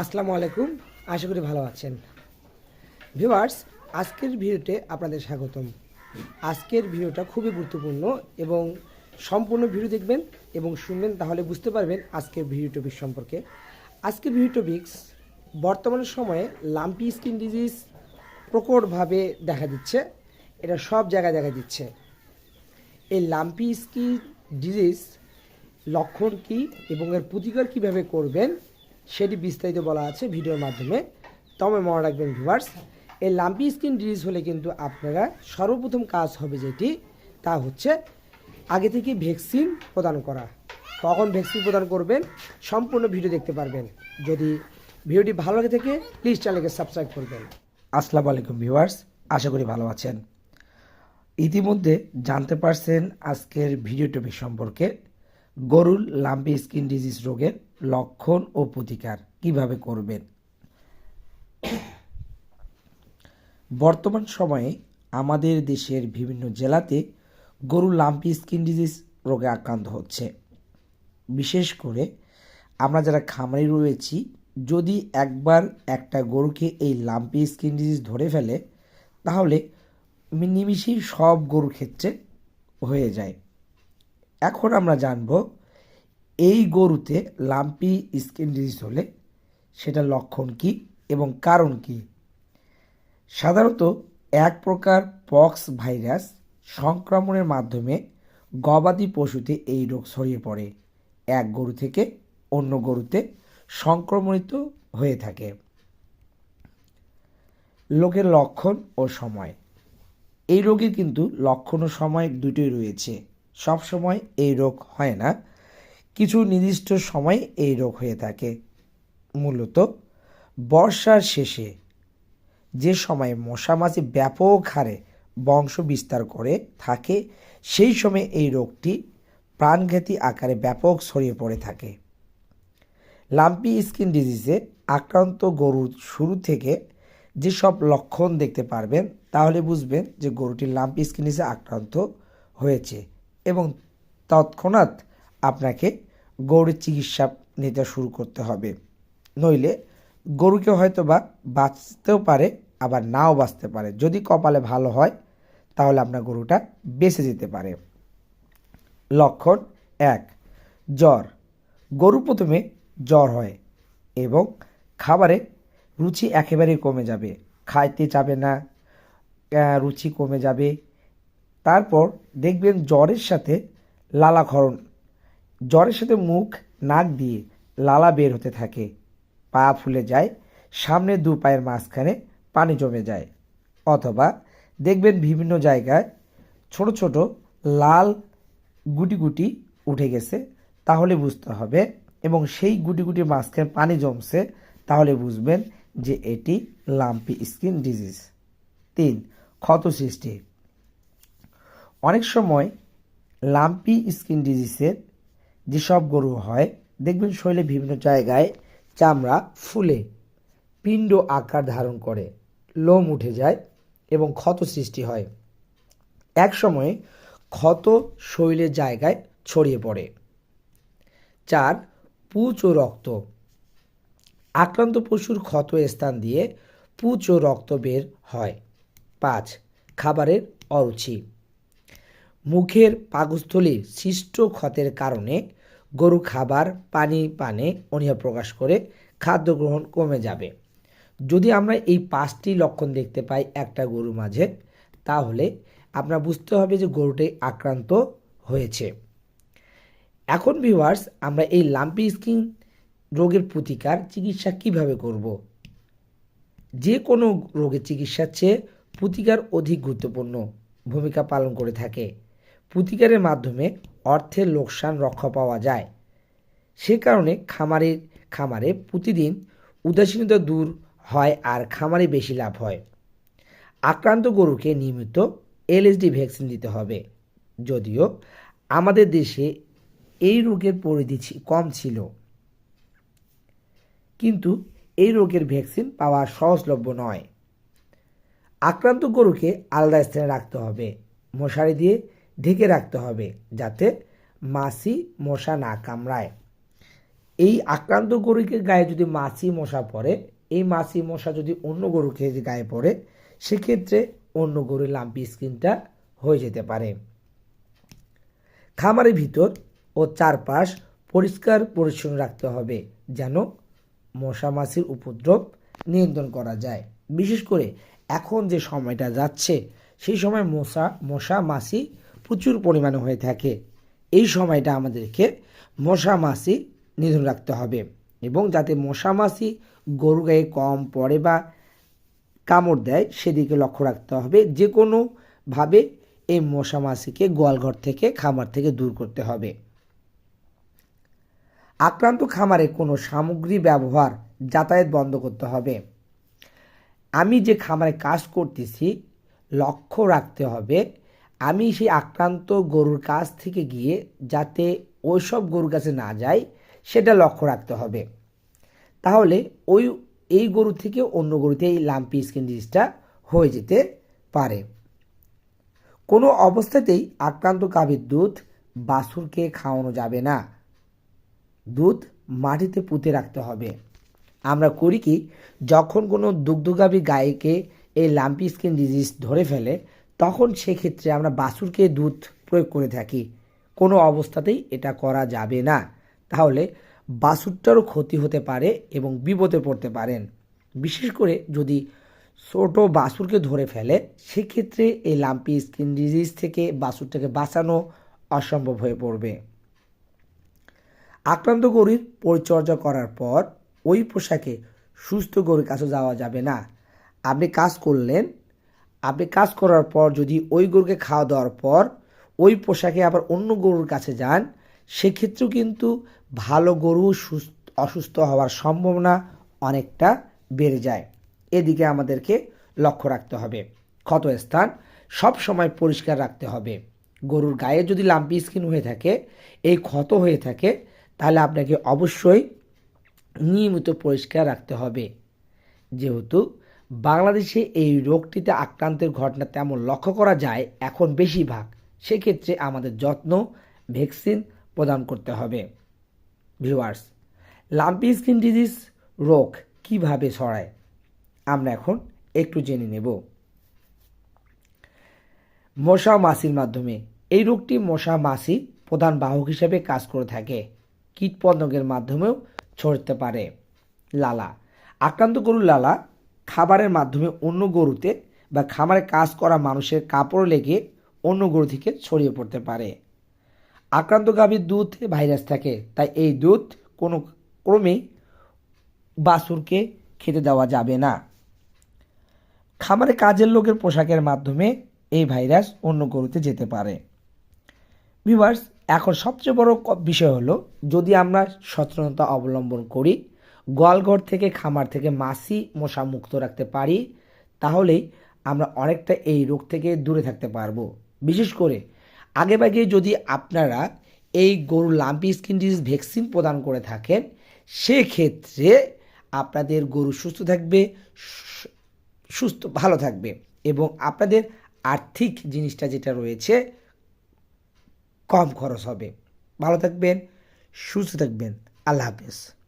আসসালামু আলাইকুম, আশা করি ভালো আছেন। ভিউয়ার্স, আজকের ভিডিওতে আপনাদের স্বাগতম। আজকের ভিডিওটা খুবই গুরুত্বপূর্ণ এবং সম্পূর্ণ ভিডিও দেখবেন এবং শুনবেন, তাহলে বুঝতে পারবেন আজকের ভিডিও টপিক সম্পর্কে। আজকের ভিডিও টপিক্স বর্তমান সময়ে লাম্পি স্কিন ডিজিজ প্রকটভাবে দেখা দিচ্ছে, এটা সব জায়গায় দেখা দিচ্ছে। এই লাম্পি স্কিন ডিজিজ লক্ষণ কি এবং এর প্রতিকার কীভাবে করবেন সেটি বিস্তারিত বলা আছে ভিডিওর মাধ্যমে। তবে মনে রাখবেন ভিউয়ার্স এই লাম্পি স্কিন ডিজিজ হলে কিন্তু আপনারা সর্বপ্রথম কাজ হবে যেটি, তা হচ্ছে আগে থেকে ভ্যাকসিন প্রদান করা। কখন ভ্যাকসিন প্রদান করবেন, সম্পূর্ণ ভিডিও দেখতে পারবেন। যদি ভিডিওটি ভালো লাগে থাকে প্লিজ চ্যানেলকে সাবস্ক্রাইব করবেন। আসসালামু আলাইকুম ভিউয়ার্স আশা করি ভালো আছেন। ইতিমধ্যে জানতে পারছেন আজকের ভিডিও টপিক সম্পর্কে। গরুর লাম্পি স্কিন ডিজিজ রোগের লক্ষণ ও প্রতিকার কীভাবে করবেন? বর্তমান সময়ে আমাদের দেশের বিভিন্ন জেলাতে গরু লাম্পি স্কিন ডিজিজ রোগে আক্রান্ত হচ্ছে। বিশেষ করে আমরা যারা খামারি রয়েছি, যদি একবার একটা গরুকে এই লাম্পি স্কিন ডিজিজ ধরে ফেলে, তাহলে নিমিষেই সব গরুর ক্ষেত্রে হয়ে যায়। এখন আমরা জানব, এই গরুতে লাম্পি স্কিন ডিজিজ হলে সেটা লক্ষণ কি এবং কারণ কি? সাধারণত এক প্রকার পক্স ভাইরাস সংক্রমণের মাধ্যমে গবাদি পশুতে এই রোগ ছড়িয়ে পড়ে। এক গরু থেকে অন্য গরুতে সংক্রমণিত হয়ে থাকে। লোকের লক্ষণ ও সময়। এই রোগের কিন্তু লক্ষণ ও সময় দুটোই রয়েছে। সব সময় এই রোগ হয় না। কিছু নির্দিষ্ট সময় এই রোগ হয়ে থাকে। মূলত বর্ষার শেষে যে সময় মশা মাছি ব্যাপক হারে বংশ বিস্তার করে থাকে, সেই সময় এই রোগটি প্রাণঘাতী আকারে ব্যাপক ছড়িয়ে পড়ে থাকে। লাম্পি স্কিন ডিজিজে আক্রান্ত গরুর শুরু থেকে যেসব লক্ষণ দেখতে পারবেন, তাহলে বুঝবেন যে গরুটি লাম্পি স্কিন ডিজিজে আক্রান্ত হয়েছে। এবং তৎক্ষণাৎ আপনাকে গরুর চিকিৎসা নিতে শুরু করতে হবে। নইলে গরুকে হয়তো বা বাঁচতেও পারে, আবার নাও বাঁচতে পারে। যদি কপালে ভালো হয়, তাহলে আপনার গরুটা বেঁচে যেতে পারে। লক্ষণ এক, জ্বর। গরু প্রথমে জ্বর হয় এবং খাবারে রুচি একেবারেই কমে যাবে। খাইতে যাবে না রুচি কমে যাবে তারপর দেখবেন জ্বরের সাথে লালাক্ষরণ জ্বরের সাথে মুখ, নাক দিয়ে লালা বের হতে থাকে। পা ফুলে যায়, সামনে দু পায়ের মাঝখানে পানি জমে যায়। অথবা দেখবেন বিভিন্ন জায়গায় ছোট ছোট লাল গুটি গুটি উঠে গেছে, তাহলে বুঝতে হবে এবং সেই গুটি গুটির মাঝখানে পানি জমছে, তাহলে বুঝবেন যে এটি লাম্পি স্কিন ডিজিজ। তিন, ক্ষত সৃষ্টি। অনেক সময় লাম্পি স্কিন ডিজিজের যেসব গরু হয়, দেখবেন শরীরে বিভিন্ন জায়গায় চামড়া ফুলে, পিণ্ড আকার ধারণ করে, লোম উঠে যায় এবং ক্ষত সৃষ্টি হয়। এক সময়ে ক্ষত শরীরের জায়গায় ছড়িয়ে পড়ে। চার, পুচ ও রক্ত। আক্রান্ত পশুর ক্ষত স্থান দিয়ে পুচ ও রক্ত বের হয়। পাঁচ, খাবারের অরুচি। মুখের পাকস্থলীর সৃষ্ট ক্ষতের কারণে গরু খাবার, পানি, পানে অনীহা প্রকাশ করে খাদ্য গ্রহণ কমে যাবে। যদি আমরা এই পাঁচটি লক্ষণ দেখতে পাই একটা গরু মাঝে, তাহলে আপনার বুঝতে হবে যে গরুটি আক্রান্ত হয়েছে। এখন ভিউয়ার্স আমরা এই লাম্পি স্কিন রোগের প্রতিকার চিকিৎসা কীভাবে করব? যে কোনো রোগের চিকিৎসার চেয়ে প্রতিকার অধিক গুরুত্বপূর্ণ ভূমিকা পালন করে থাকে। প্রতিকারের মাধ্যমে অর্থের লোকসান রক্ষা পাওয়া যায়। সে কারণে খামারের খামারে প্রতিদিন উদাসীনতা দূর হয় আর খামারে বেশি লাভ হয়। আক্রান্ত গরুকে নিয়মিত এলএসডি ভ্যাকসিন দিতে হবে। যদিও আমাদের দেশে এই রোগের পরিধি কম ছিল। কিন্তু এই রোগের ভ্যাকসিন পাওয়া সহজলভ্য নয়। আক্রান্ত গরুকে আলাদা স্থানে রাখতে হবে। মশারি দিয়ে ঢেকে রাখতে হবে যাতে মাছি মশা না কামড়ায়। এই আক্রান্ত গরুকে গায়ে যদি মাছি মশা পড়ে, এই মাছি মশা যদি অন্য গরুকে গায়ে পড়ে, সেক্ষেত্রে অন্য গরুর লাম্পি স্কিনটা হয়ে যেতে পারে। খামারের ভিতর ও চারপাশ পরিষ্কার পরিচ্ছন্ন রাখতে হবে যেন মশা মাছির উপদ্রব নিয়ন্ত্রণ করা যায়। বিশেষ করে এখন যে সময়টা যাচ্ছে, সেই সময় মশা মশা মাছি প্রচুর পরিমাণে হয়ে থাকে। এই সময়টা আমাদেরকে মশা মাছি নিধন রাখতে হবে এবং যাতে মশা মাছি গরু গায়ে কম পড়ে বা কামড় দেয়, সেদিকে লক্ষ্য রাখতে হবে। যে কোনোভাবে এই মশা মাছিকে গোয়ালঘর থেকে, খামার থেকে দূর করতে হবে। আক্রান্ত খামারে কোনো সামগ্রী ব্যবহার যাতায়াত বন্ধ করতে হবে। আমি যে খামারে কাজ করতেছি, লক্ষ্য রাখতে হবে আমি সেই আক্রান্ত গরুর কাছ থেকে গিয়ে যাতে ওইসব গরুর কাছে না যায় সেটা লক্ষ্য রাখতে হবে। তাহলে ওই, এই গরু থেকে অন্য গরুতে এই লাম্পি স্কিন ডিজিজটা হয়ে যেতে পারে। কোনো অবস্থাতেই আক্রান্ত গাভীর দুধ বাছুরকে খাওয়ানো যাবে না। দুধ মাটিতে পুঁতে রাখতে হবে। আমরা করি কি, যখন কোনো দুগ্ধগাভী গায়েকে এই লাম্পি স্কিন ডিজিজ ধরে ফেলে তখন সেক্ষেত্রে আমরা বাছুরকে দুধ প্রয়োগ করে থাকি। কোনো অবস্থাতেই এটা করা যাবে না। তাহলে বাছুরটারও ক্ষতি হতে পারে এবং বিপদে পড়তে পারেন। বিশেষ করে যদি ছোট বাছুরকে ধরে ফেলে, সেক্ষেত্রে এই লাম্পি স্কিন ডিজিজ থেকে বাছুরটাকে বাঁচানো অসম্ভব হয়ে পড়বে। আক্রান্ত গরুর পরিচর্যা করার পর ওই পোশাকে সুস্থ গরুর কাছে যাওয়া যাবে না। আপনি কাজ করলেন আপনি কাজ করার পর যদি ওই গরুকে খাওয়া দাওয়ার পর ওই পোশাকে আবার অন্য গরুর কাছে যান, সেক্ষেত্রেও কিন্তু ভালো গরু সুস্থ, অসুস্থ হওয়ার সম্ভাবনা অনেকটা বেড়ে যায়। এদিকে আমাদেরকে লক্ষ্য রাখতে হবে। ক্ষত স্থান সব সময় পরিষ্কার রাখতে হবে। গরুর গায়ে যদি লাম্পি স্কিন হয়ে থাকে, এই ক্ষত হয়ে থাকে, তাহলে আপনাকে অবশ্যই নিয়মিত পরিষ্কার রাখতে হবে। যেহেতু বাংলাদেশে এই রোগটিতে আক্রান্তের ঘটনা তেমন লক্ষ্য করা যায় এখন বেশিরভাগ। সেক্ষেত্রে আমাদের যত্ন, ভ্যাকসিন প্রদান করতে হবে। ভিউয়ার্স, লাম্পি স্কিন ডিজিজ রোগ কীভাবে ছড়ায়? আমরা এখন একটু জেনে নেব। মশা মাছির মাধ্যমে। এই রোগটি মশা মাছি প্রধান বাহক হিসেবে কাজ করে থাকে। কীটপতঙ্গের মাধ্যমেও ছড়তে পারে। লালা, আক্রান্ত গরুর লালা খাবারের মাধ্যমে অন্য গরুতে বা খামারে কাজ করা মানুষের কাপড় লেগে অন্য গরু থেকে ছড়িয়ে পড়তে পারে। আক্রান্ত গাভীর দুধ ভাইরাস থাকে, তাই এই দুধ কোনো ক্রমেই বাছুরকে খেতে দেওয়া যাবে না। খামারে কাজের লোকের পোশাকের মাধ্যমে এই ভাইরাস অন্য গরুতে যেতে পারে। ভিভার্স এখন সবচেয়ে বড় বিষয় হলো, যদি আমরা সচেতনতা অবলম্বন করি গোয়ালঘর থেকে খামার থেকে মাছি মশা মুক্ত রাখতে পারি, তাহলেই আমরা অনেকটা এই রোগ থেকে দূরে থাকতে পারব। বিশেষ করে আগেভাগে যদি আপনারা এই গরু লাম্পি স্কিন ডিজিজ ভ্যাকসিন প্রদান করে থাকেন, সেক্ষেত্রে আপনাদের গরু সুস্থ থাকবে, সুস্থ, ভালো থাকবে এবং আপনাদের আর্থিক জিনিসটা যেটা রয়েছে কম খরচ হবে। ভালো থাকবেন, সুস্থ থাকবেন। আল্লাহ হাফেজ।